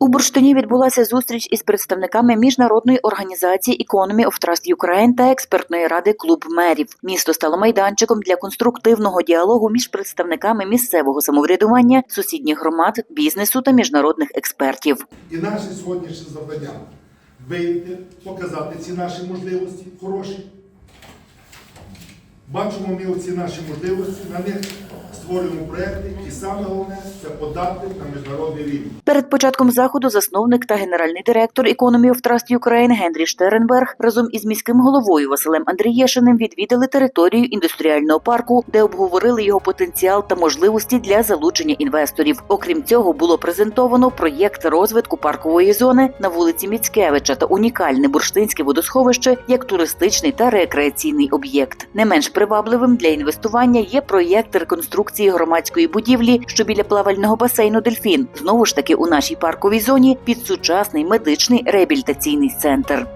У Бурштині відбулася зустріч із представниками міжнародної організації Economy of Trust Ukraine та експертної ради клуб мерів. Місто стало майданчиком для конструктивного діалогу між представниками місцевого самоврядування, сусідніх громад, бізнесу та міжнародних експертів. І наше сьогоднішнє завдання вийти, показати ці наші можливості хороші. Бачимо ми ці наші можливості, на них створюємо проекти, і саме головне це подати на міжнародний рівень. Перед початком заходу засновник та генеральний директор Economy of Trust Ukraine Генрі Штеренберг разом із міським головою Василем Андрієшиним відвідали територію індустріального парку, де обговорили його потенціал та можливості для залучення інвесторів. Окрім цього, було презентовано проєкт розвитку паркової зони на вулиці Міцкевича та унікальне бурштинське водосховище як туристичний та рекреаційний об'єкт. Не менш привабливим для інвестування є проєкт реконструкції громадської будівлі, що біля плавального басейну Дельфін. Знову ж таки у нашій парковій зоні під сучасний медичний реабілітаційний центр.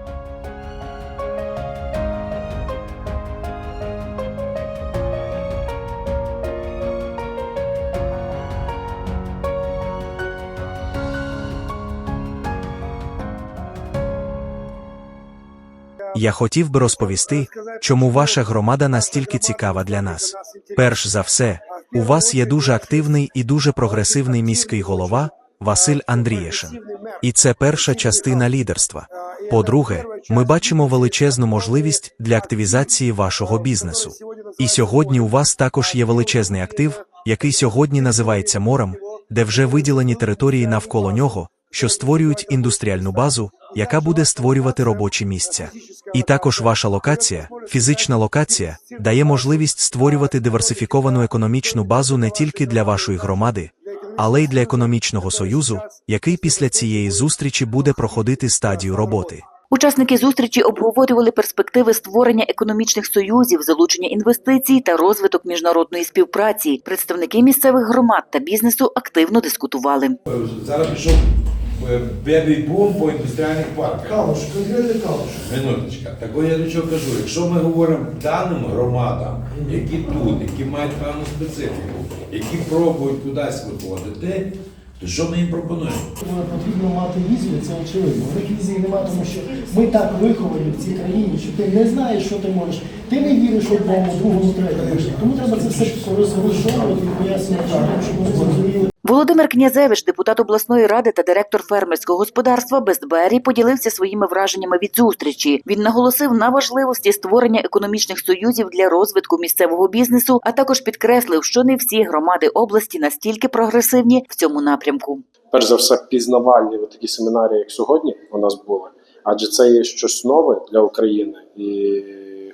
Я хотів би розповісти, чому ваша громада настільки цікава для нас. Перш за все, у вас є дуже активний і дуже прогресивний міський голова Василь Андрієшин. І це перша частина лідерства. По-друге, ми бачимо величезну можливість для активізації вашого бізнесу. І сьогодні у вас також є величезний актив, який сьогодні називається морем, де вже виділені території навколо нього, що створюють індустріальну базу, яка буде створювати робочі місця. І також ваша локація, фізична локація, дає можливість створювати диверсифіковану економічну базу не тільки для вашої громади, але й для економічного союзу, який після цієї зустрічі буде проходити стадію роботи. Учасники зустрічі обговорювали перспективи створення економічних союзів, залучення інвестицій та розвиток міжнародної співпраці. Представники місцевих громад та бізнесу активно дискутували. Зараз пішов е, бебі бум по індустріальних парках. Калуш, конкретно калуш. Минуточка. Так от я до чого кажу, якщо ми говоримо даним громадам, які тут, які мають певну специфіку, які пробують кудись виходити, то що ми їм пропонуємо? Потрібно мати візію, це очевидно. У них візії немає, тому що ми так виховані в цій країні, що ти не знаєш, що ти можеш. Ти не віриш одному, другому, третьому. Тому треба це все розгружовувати і пояснювати, щоб вони. Володимир Князевич, депутат обласної ради та директор фермерського господарства Бестбері, поділився своїми враженнями від зустрічі. Він наголосив на важливості створення економічних союзів для розвитку місцевого бізнесу, а також підкреслив, що не всі громади області настільки прогресивні в цьому напрямку. перш за все пізнавальні такі семінарі, як сьогодні у нас були, адже це є щось нове для України і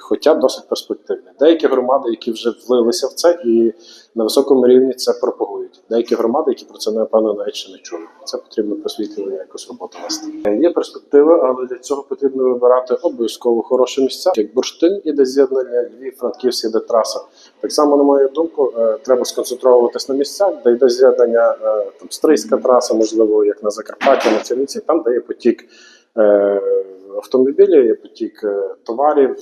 хоча досить перспективне. Деякі громади, які вже влилися в це і на високому рівні це пропагують. Деякі громади, які про це напевно навіть ще не чули. Це потрібно просвітлювання якось роботу вести. Є перспективи, але для цього потрібно вибирати обов'язково хороші місця. Як бурштин іде з'єднання, Львів, Франківськ іде траса. Так само, на мою думку, е, треба сконцентруватись на місцях, де йде з'єднання е, там стрийська траса, можливо, як на Закарпатті, на Чернівці, там де є потік е, автомобілів, є потік е, товарів,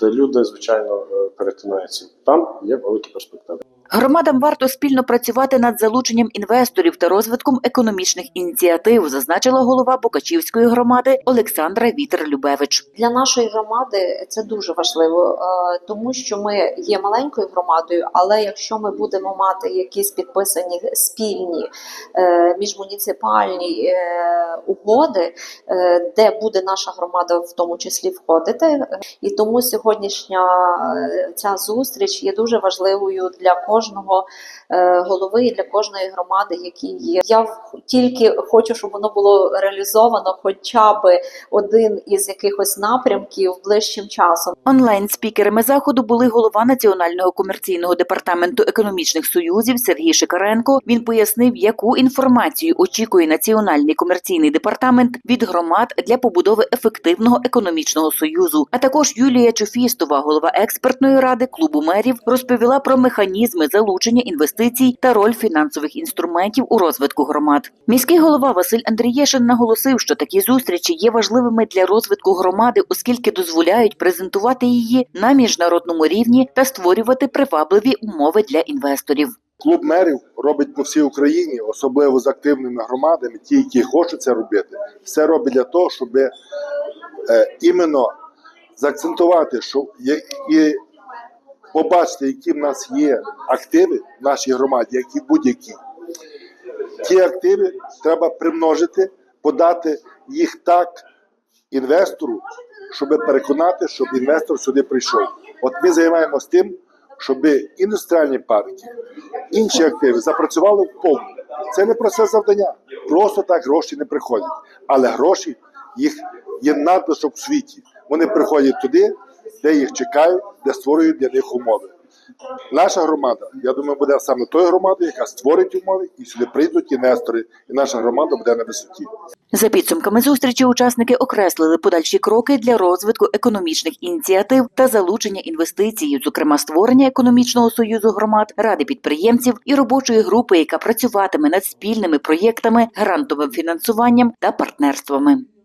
де, люди звичайно е, перетинаються. Там є великі перспективи. Громадам варто спільно працювати над залученням інвесторів та розвитком економічних ініціатив, зазначила голова Букачівської громади Олександра Вітер-Любевич. Для нашої громади це дуже важливо, е, тому що ми є маленькою громадою, але якщо ми будемо мати якісь підписані спільні е, міжмуніципальні е, угоди, де буде наша громада в тому числі входити, і тому сьогоднішня ця зустріч є дуже важливою для кожного е, голови і для кожної громади, які є. Я тільки хочу, щоб воно було реалізовано, хоча би один із якихось напрямків ближчим часом. Онлайн спікерами заходу були голова Національного комерційного департаменту економічних союзів Сергій Шикаренко. Він пояснив, яку інформацію очікує Національний комерційний департамент від громад для побудови ефективного економічного союзу. А також Юлія Чуфістова, голова експертної ради клубу мерів, розповіла про механізми залучення інвестицій та роль фінансових інструментів у розвитку громад. Міський голова Василь Андрієшин наголосив, що такі зустрічі є важливими для розвитку громади, оскільки дозволяють презентувати її на міжнародному рівні та створювати привабливі умови для інвесторів. клуб мерів робить по всій Україні, особливо з активними громадами, ті, які хочуть це робити, все робить для того, щоб е, іменно заакцентувати, що є, і побачити, які в нас є активи в нашій громаді, які будь-які. Ті активи треба примножити, подати їх так інвестору, щоб переконати, щоб інвестор сюди прийшов. От ми займаємося тим, щоб індустріальні парки, інші активи запрацювали в повну. Це не просте завдання. Просто так гроші не приходять. Але гроші їх є надлишок в світі. Вони приходять туди, де їх чекають, де створюють для них умови. Наша громада, я думаю, буде саме тою громадою, яка створить умови, і сюди прийдуть інвестори, і наша громада буде на висоті. За підсумками зустрічі учасники окреслили подальші кроки для розвитку економічних ініціатив та залучення інвестицій, зокрема створення економічного союзу громад, ради підприємців і робочої групи, яка працюватиме над спільними проєктами, грантовим фінансуванням та партнерствами.